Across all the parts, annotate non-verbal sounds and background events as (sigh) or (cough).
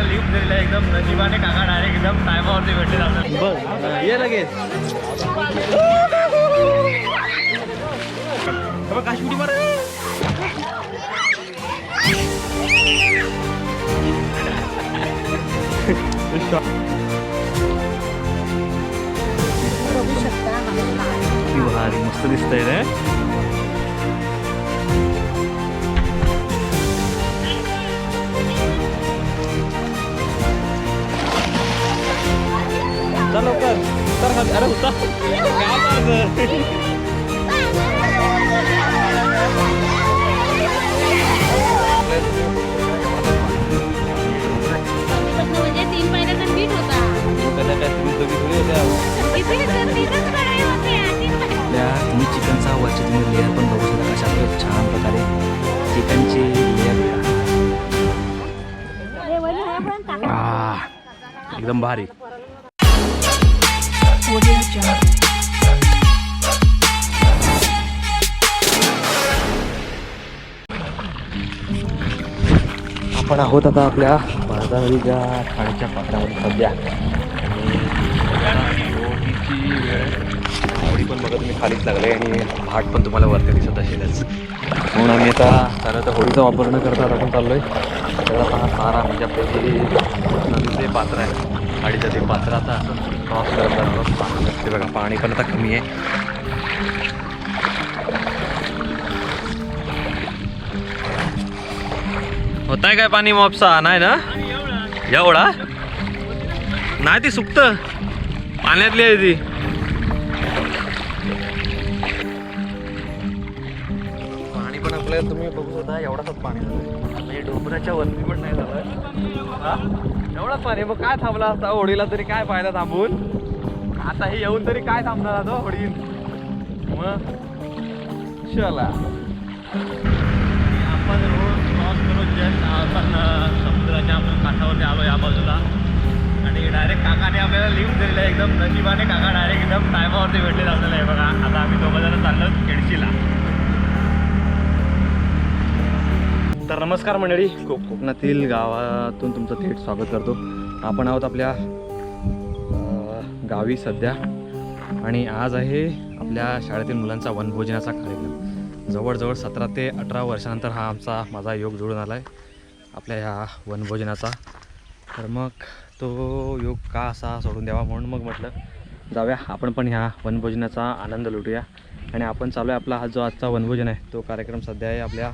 आपल्याला लिफ्ट दिलेलं एकदम. नशिबाने काका डायरेक्ट एकदम टायमावरती भेटले आपल्याला. बघ ये लगेच. काश्मीरी मार. भारी मस्त दिसतंय रे. चल लवकर. उतर खाली. अरे उतर. काय काय तुम्ही चिकनचा वरची तुम्ही लेअर पण बघू शकता कशा प्रकारे छान प्रकारे चिकनची लेअर हे. एकदम भारी. आपण आहोत आता आपल्या बाजाराच्या ठाण्याच्या पात्रामध्ये सध्या. होळीची वेळ होळी पण बघा तुम्ही खालीच लागले आणि भाट पण तुम्हाला वरती दिसत असेलच. म्हणून आम्ही आता त्याला तर होळीचा वापर न करता आता आपण आहे त्याला हा सारा म्हणजे आपल्या जे नदीचे पात्र आहे गाडीचं ते पात्र आता असं क्रॉस करत पाणी असते बघा पाणी पण आता कमी आहे. होत आहे काय पाणी मोपसा नाही ना? एवढा? नाही ती सुकत. पाण्यातली आहे ती. पाणी पण आपल्याला तुम्ही बघू शकता एवढाच पाणी झालं म्हणजे डोंगराच्या वरती पण नाही झालं. एवढाच पाणी मग काय थांबला असता? होडीला तरी काय फायदा थांबून? आता हे येऊन तरी काय थांबणार आता होडीन मग? चला. आपण रोड क्रॉस करून जस्ट आपण समुद्राच्या आपण काठावरती आलो या बाजूला. आणि डायरेक्ट काकाने आपल्याला लिफ्ट दिलेलं आहे. एकदम नशिबाने काका डायरेक्ट एकदम टायमावरती भेटले आपल्याला आहे बघा आता आम्ही दोघं जण चाललो केडशीला तर नमस्कार मंडळी. कोक कोकणातील गावातून तुमचं थेट स्वागत करतो. आपण आहोत आपल्या गावी सध्या. आणि आज आहे आपल्या शाळेतील मुलांचा वनभोजनाचा कार्यक्रम. जवळजवळ सतरा ते अठरा वर्षानंतर हा आमचा माझा योग जुळून आला आहे आपल्या ह्या वनभोजनाचा. तर मग तो योग का असा सोडून द्यावा म्हणून मग म्हटलं जाऊया. आपण पण ह्या वनभोजनाचा आनंद लुटूया. आणि आपण चालू आहे आपला हा जो आजचा वनभोजन आहे तो कार्यक्रम सध्या आहे आपल्या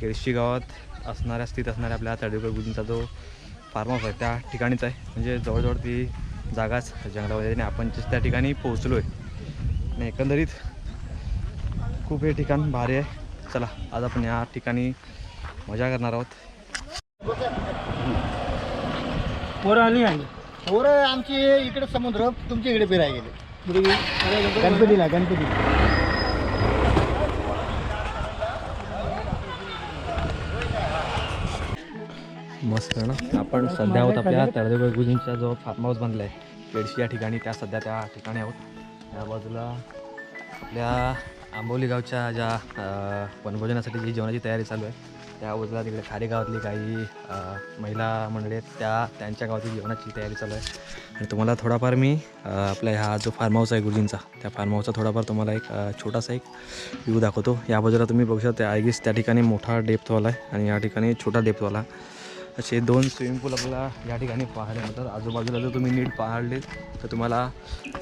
केळशी गावात. असणाऱ्या स्थित असणाऱ्या आपल्या तळेकर गुजींचा जो फार्म हाऊस आहे त्या ठिकाणीच आहे. म्हणजे जवळजवळ ती जागाच जंगलामध्ये आणि आपण त्या ठिकाणी पोहोचलो आहे आणि एकंदरीत खूप हे ठिकाण भारी आहे. चला आज आपण या ठिकाणी मजा करणार आहोत. पोरं आली आहे. पोरं आमची इकडे समुद्र तुमच्या इकडे फिरायला गेले. गणपतीला गणपती मस्त ना. आपण सध्या आहोत आपल्या तळदेव गुजींचा जो फार्म हाऊस बांधला आहे. केडशी या ठिकाणी त्या सध्या त्या ठिकाणी आहोत. या बाजूला आपल्या आंबोली गावच्या ज्या वनभोजनासाठी जी जेवणाची तयारी चालू आहे त्या बाजूला तिकडे खारे गावातली काही महिला मंडळी आहेत त्या त्यांच्या गावातील जेवणाची तयारी चालू आहे. आणि तुम्हाला थोडाफार मी आपल्या ह्या जो फार्म हाऊस आहे गुरुजींचा त्या फार्म हाऊसचा थोडाफार तुम्हाला एक छोटासा एक व्ह्यू दाखवतो. या बाजूला तुम्ही बघू शकता आय गेस त्या ठिकाणी मोठा डेप्थवाला आहे आणि या ठिकाणी छोटा डेप्थवाला असे दोन स्विमिंग पूल आपल्याला या ठिकाणी पाहायला मिळतात. आजूबाजूला जर तुम्ही नीट पाहले तर तुम्हाला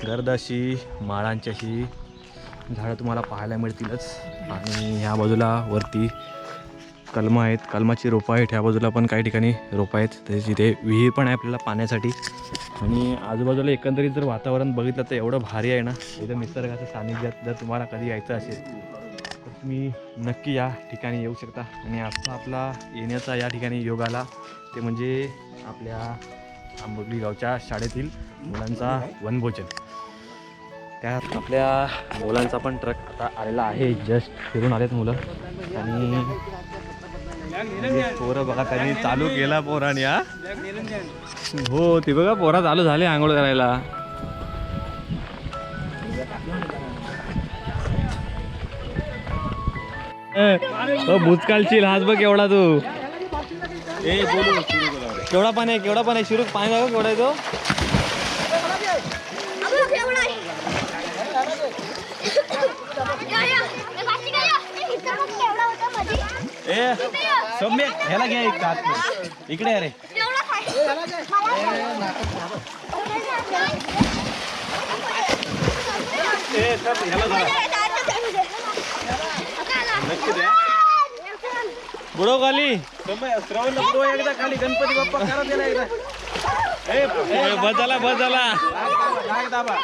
गर्द अशी माळांची अशी झाडं तुम्हाला पाहायला मिळतीलच. आणि ह्या बाजूला वरती कलमं आहेत. कलमाची रोपं आहेत. ह्या बाजूला पण काही ठिकाणी रोपं आहेत. तसेच तिथे विहीर पण आहे आपल्याला पाण्यासाठी आणि आजूबाजूला एकंदरीत जर वातावरण बघितलं तर एवढं भारी आहे ना. इथं निसर्गाच्या सानिध्यात जर तुम्हाला कधी यायचं असेल तुम्ही नक्की या ठिकाणी येऊ शकता. आणि आजचा आपला येण्याचा या ठिकाणी योग आला. ते म्हणजे आपल्या आंबोली गावच्या शाळेतील मुलांचा वनभोजन. त्यात आपल्या मुलांचा पण ट्रक आता आलेला आहे. जस्ट फिरून आलेत मुलं. आणि पोरं बघा त्यांनी चालू केला पोराने हा. हो ते बघा पोरा चालू झाले आंघोळ करायला. ए, ओ, भुजकालची लाज बघ एवढा तू. केवढा पाणी आहे केवढा पाणी आहे? शिरूक पाणी बघा केवढा आहे तो? ए सौम्य ह्याला घ्या एक हात. इकडे अरे ए सर ह्याला धरा बुडव खाली. श्रवण बुडव एकदा खाली. गणपती बाप्पा करा त्याला एकदा. दाबा.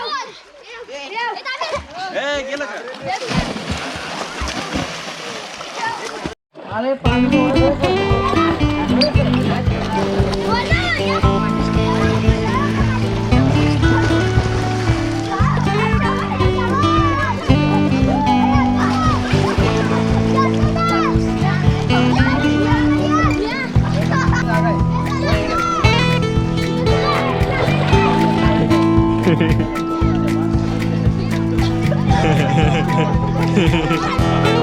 ए गेलं का? काय 감사합니다. 아. (laughs)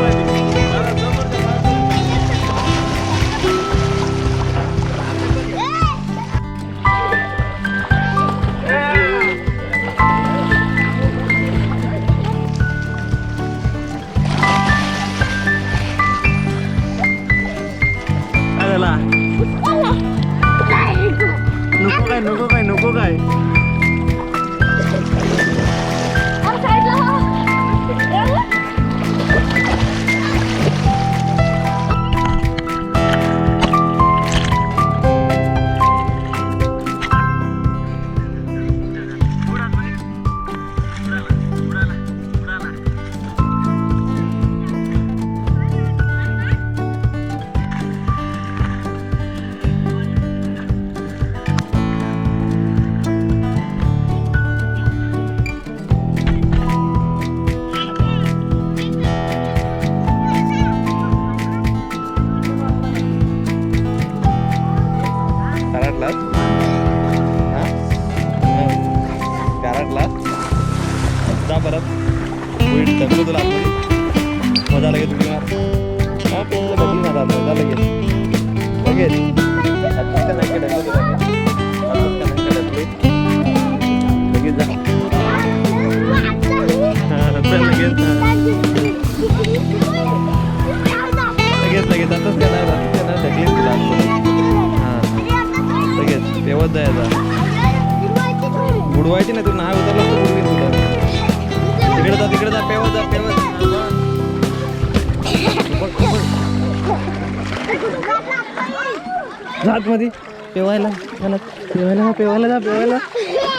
जा आतमध्ये. पेवायला मला पेवायला पेवायला जा पेवायला.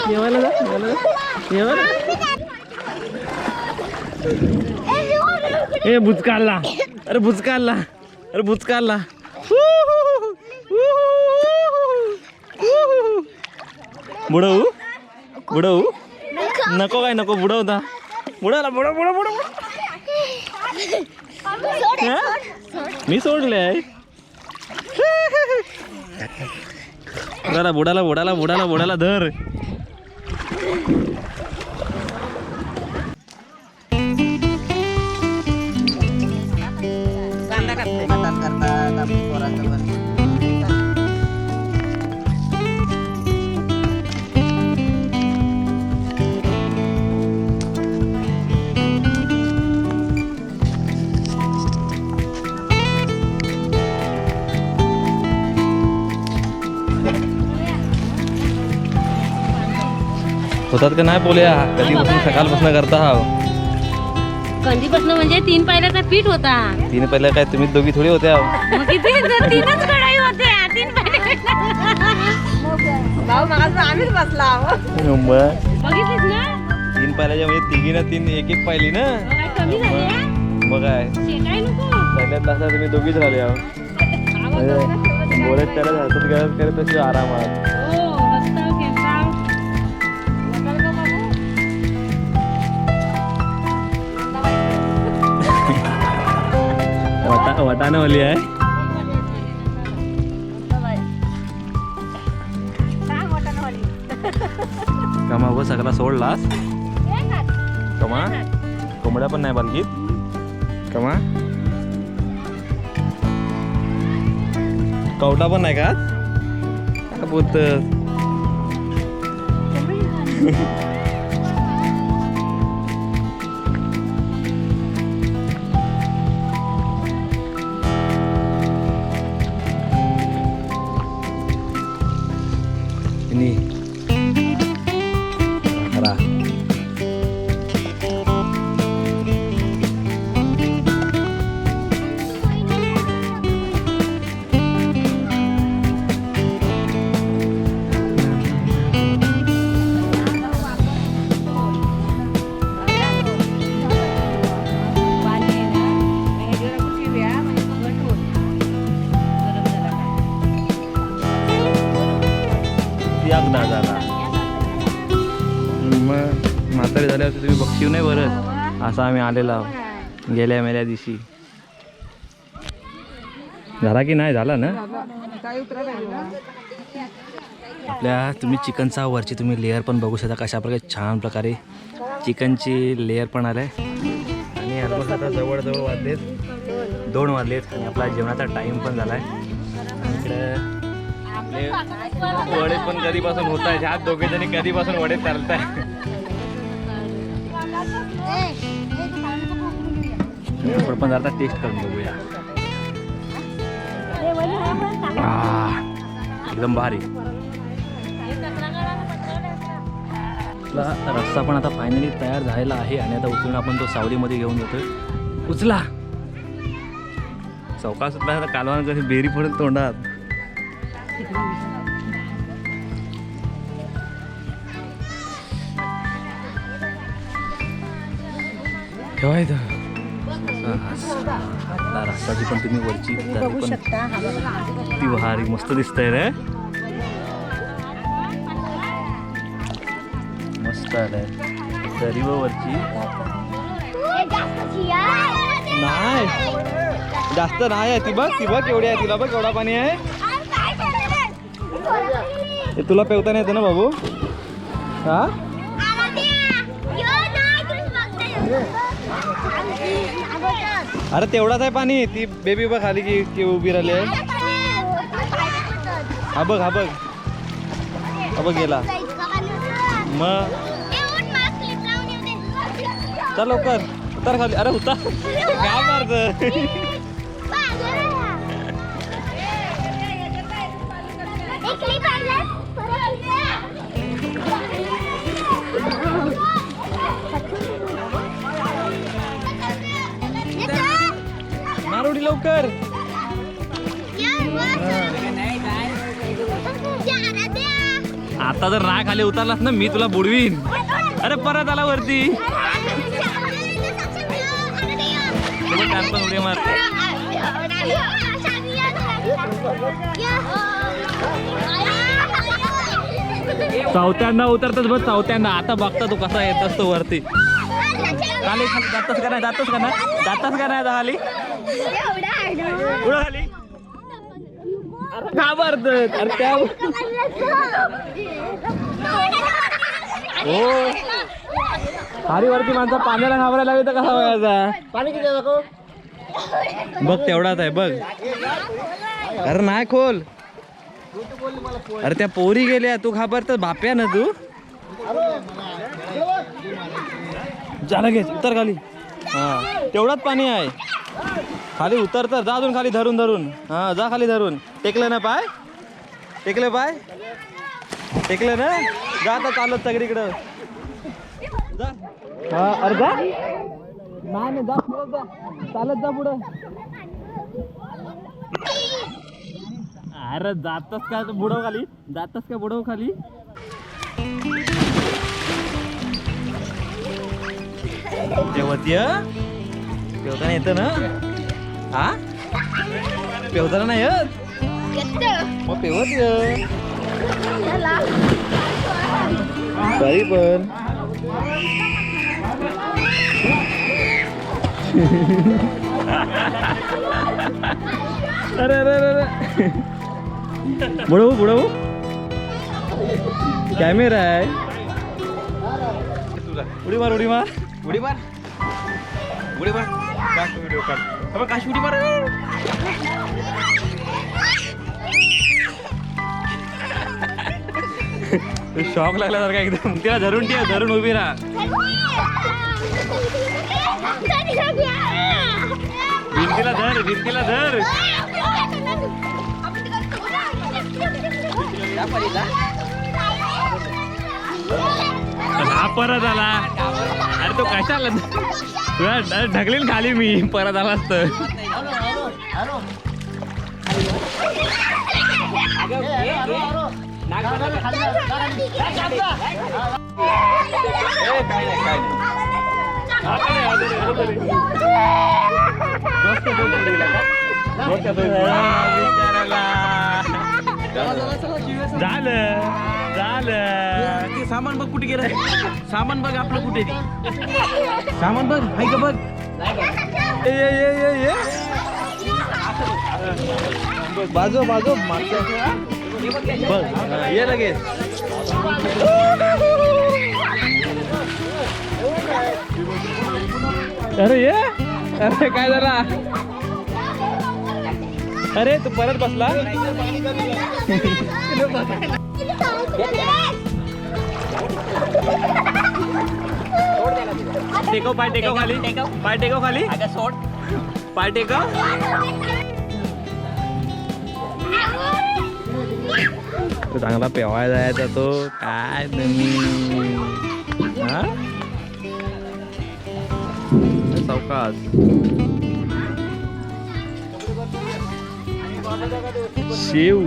पेवायला जा पेवायला पेवायला ए भुचकाळला अरे भुचकाळला अरे भुचकाळला बुडवू. बुडवू. नको काय नको बुडवता बुडवला बुडव बुडव बुडव? मी सोडले आहे बुडाला बुडाला बुडाला बुडाला बुडाला धर. होतात का? नाही बोलया. कधीपासून सकाळपासून करता हा कंदीपासून म्हणजे तीन पायऱ्याचा पीठ होता. तिने पहिल्या काय? तुम्ही दोघी थोडी होत्या मग किती तर तीनच कढाई होत्या. तीन भाऊ मग आम्हीच बसला मग बघितलीस ना? तीन पाहिल्याच्या म्हणजे तिघी ना तीन एक एक पाहिली ना? मग काय कमी झाली मग काय शेकाय नको. पहिल्या तासात तुम्ही दोघीच राहिले आहो. बोलत त्याला हसत करत करत तशी आरामात. वटा वाली आहे. कमा व सगळा सोडलास कमा कोंबड्या पण नाही बालकीत कमा. कवटा पण नाही का? आज? पोत असं आम्ही आलेलो आहोत. गेल्या मेल्या दिवशी. झाला की नाही? झाला ना? आपल्या तुम्ही चिकनचा वरची तुम्ही लेअर पण बघू शकता कशा प्रकारे छान प्रकारे चिकनची लेअर पण आलं आहे आणि ऑलमोस्ट आता जवळजवळ वाजलेत. दोन वाजलेत आणि आपला जेवणाचा टाईम पण झाला आहे इकडे आपले वडे पण कधीपासून होत आहे ह्या दोघे जणी कधीपासून वडे चालत आहे आपण पण आता टेस्ट करून बघूया. एकदम भारी. रस्ता रस्सा पण आता फायनली तयार झालेला आहे आणि आता उचलून आपण तो सावलीमध्ये घेऊन जातोय. उचला. चौका सुद्धा आता कालवान कशी बेरी पडेल तोंडात. ठेवायचं आता रस्साची पण तुम्ही वरची पण ती भारी. मस्त दिसतंय रे. मस्त आलंय तरी वरची नाही जास्त नाही आहे ती बघ. ती बघ एवढी आहे तिला. बघ एवढा पाणी आहे. तुला पेवता नाही येतं ना बाबू. हा? अरे तेवढाच आहे पाणी. ती बेबी बघ खाली की की उभी राहिली आहे. हा बघ हा बघ. हा बघ गेला. मग? चल लवकर. उतर खाली. अरे उतार. (laughs) काय मारत कर. आता जर राग खाली उतरलास ना मी तुला बुडवीन. अरे परत आला वरती. उडी मार चौथ्यांदा उतरतच बघ चौथ्यांदा. आता बघता तू कसा येत असतो वरती. खाली खाली. जातच का नाही? जातच का नाही? जातच का नाही खाली? खाली अरे त्या हो वरती माणसं पाण्याला घाबरायला लागली तर कसा व्हायचा पाणी किती दाखव? बघ तेवढाच आहे बघ. अरे नाही खोल. अरे त्या पोरी गेल्या तू घाबरत बाप्या ना तू. झालं घे उतर खाली. हा तेवढाच पाणी आहे. खाली उतर तर जा अजून खाली धरून धरून. हा जा खाली धरून. टेकलं ना पाय? टेकलं पाय? टेकलं ना? जा आता चालत सगळीकडं. जा. हा अरे जा. नाही जा पुढं जा. चालत जा पुढं. अरे जातस का बुडव खाली? जातस का बुडव खाली? तेवतीय पेवताना येतं ना? हा पेवताना नाही येत? मग पेवत तरी पण. अरे अरे अरे अरे. बुडवू बुडवू. कॅमेरा आहे. उडी मार उडी मार. उडी मार. उडी मार. काश व्हिडिओ काढ. अबे, काश उडी मार शॉक लागल्यासारखा एकदम. तिला धरून ठेव धरून उभी राहा. भिंतीला धर भिंतीला धर. हा परत आला. अरे तो कशाला तुला ढकलीन खाली मी परत हॅलो खाली झालं झालं. ते सामान बघ कुठे गेलं. सामान बघ आपलं कुठे ते. सामान बघ हाय का बघ. बाजू बाजू. बघ ये लगेच. अरे ये. अरे काय झाला अरे तू परत बसला? टेकव पाय टेकव खाली. पाय टेकव खाली. सोड. पाय टेकव. तो चांगला पेवाय जायचा तो. काय तुम्ही? हा? चौकास शिव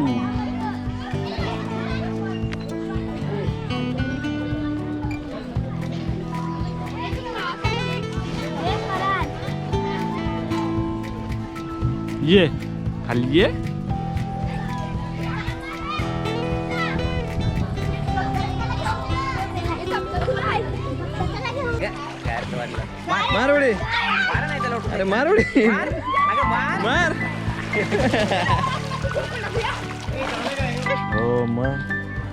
ये खाली ये मार उडी अरे मार उडी मार हो मग.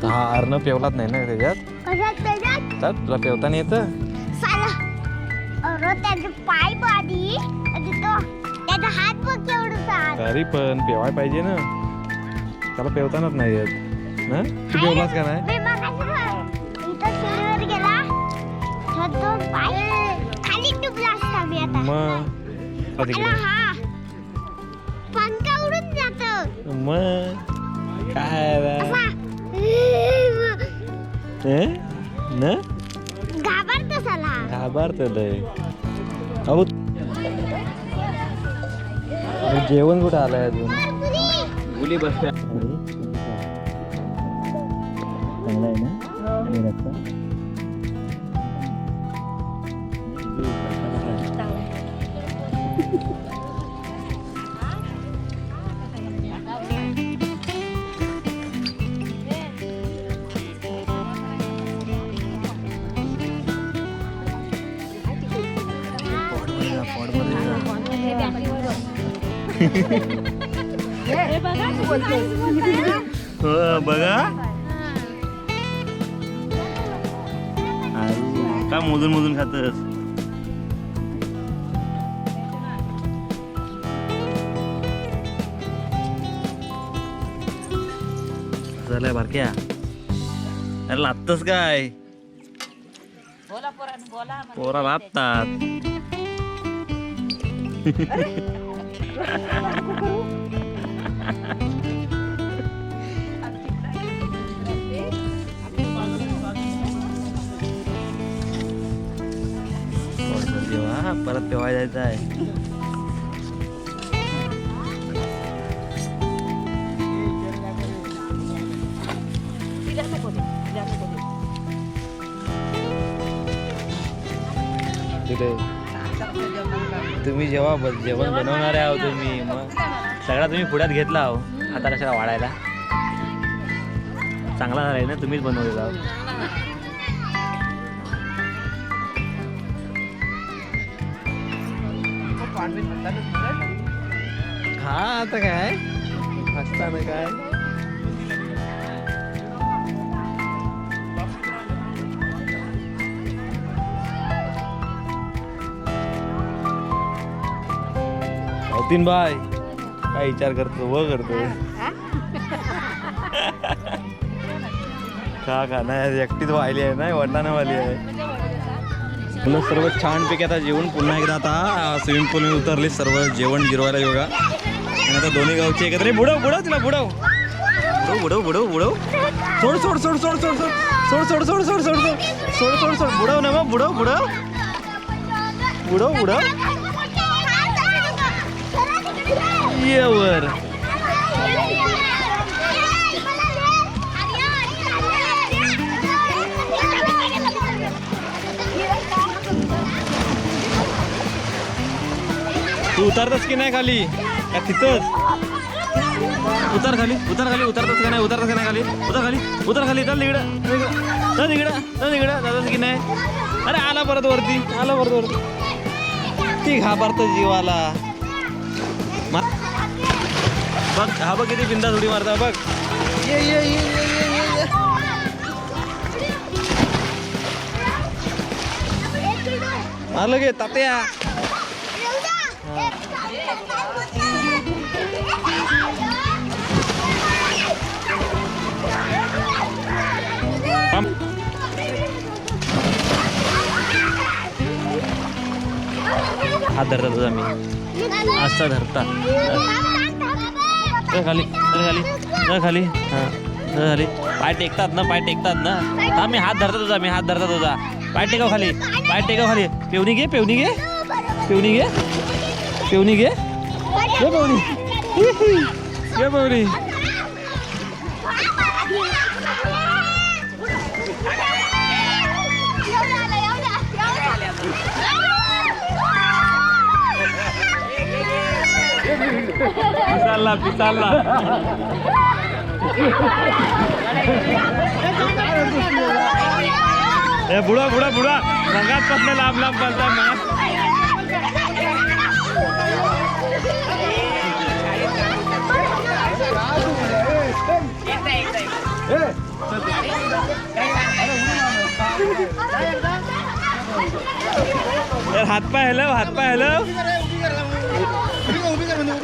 हा अर्ण पेवलाच नाही ना त्याच्यात? चल तुला पेवता नाही येतं त्याचे पाय बाधी. आणि तो त्याचा हात बघ केवढा तरी पण पेवाय पाहिजे ना. त्याला पेवतानाच नाही येत. ना तू पेवलास का नाही? मी मगाशी इथं सीडीवर गेला. तर तो पाय खाली डुबला असता मी आता. मग. हा. मग काय बा असा न घाबरतो सला घाबरत लय अहो अरे जेवण कुठं आलंय अजून मुली बसल्या चांगला आहे ना रस्ता हो बघा का मोजून मोजून खातस? झालंय बारक्या. अरे लागतस काय? बोला पोरा बोला पोरा लागतात परत तेव्हा जायचं आहे तिथे तुम्ही जेव्हा जेवण बनवणारे आहो तुम्ही मग सगळा तुम्ही पुढ्यात घेतला आहो. आता कशाला वाढायला? चांगला झालाय ना तुम्हीच बनवलेला आहो. खा आता काय? हसताना काय? नितीन बाय काय विचार करतो व करतो का का नाही एकटीच व्हायली आहे नाही वडिलांना वाली आहे. मुलं सर्व छानपैकी आता जेवण पुन्हा एकदा आता स्विमिंग पूलमध्ये उतरले सर्व जेवण गिरवायला योगा आणि आता दोन्ही गावचे एकत्र. बुडव बुडव तिला बुडव. बुडव बुडव बुडव बुडव. सोड सोड सोड सोड सोड सोड. सोड सोड सोड सोड सोड सोड. सोड सोड सोड. बुडव ना मग बुडव बुडव. बुडव बुडव. येवर तू उतरतस की नाही खाली? का तिथंच. उतर खाली उतर खाली उतरतस का नाही उतरतस का नाही खाली? उतर खाली उतर खाली चल तिकडं. चल तिकडं चल तिकडं. जातस की नाही? अरे आला परत वरती आला परत वरती. ती घाबरतो जीवाला. बघ हा बघ किती बिंदा थोडी मारता बघ. ये ये ये ये ये ये ये. आलं गे तात्या. हात धरता तुझा मी. असा धरता. खाली खाली खाली. हां. खाली. पाय टेकतात ना पाय टेकतात ना. हा मी हात धरता तुझा मी हात धरता तुझा. पाय टेकाव खाली पाय टेकाव खाली. पेवणी घे पेवणी घे. पेवणी घे. पेवणी घे. घे पेवणी. घे पेवणी. पिसाला पिसाला हे बुडा बुडा बुडा. रंगात पसले लांब लांब पडता हात पाय हॅलो हात पाय हॅलो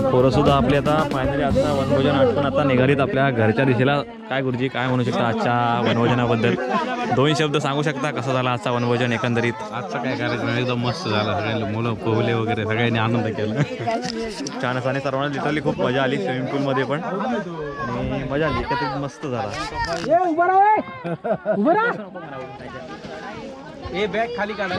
पोरं सुद्धा आपली आता फायनली आता वनभोजन आठवण आता निघालीत आपल्या घरच्या दिशेला. काय गुरुजी काय म्हणू शकता आजच्या वनभोजनाबद्दल? दोन शब्द सांगू शकता? कसं झाला आजचा वनभोजन एकंदरीत? आजचं काय कार्यक्रम? एकदम मस्त झाला. सगळ्यांनी मुलं पोहले वगैरे सगळ्यांनी आनंद केला. छान असा आणि सर्वांना लिटरली खूप मजा आली स्विमिंग पूलमध्ये पण. आणि मजा आली. एकत्रित मस्त झाला. ए बॅग खाली काढा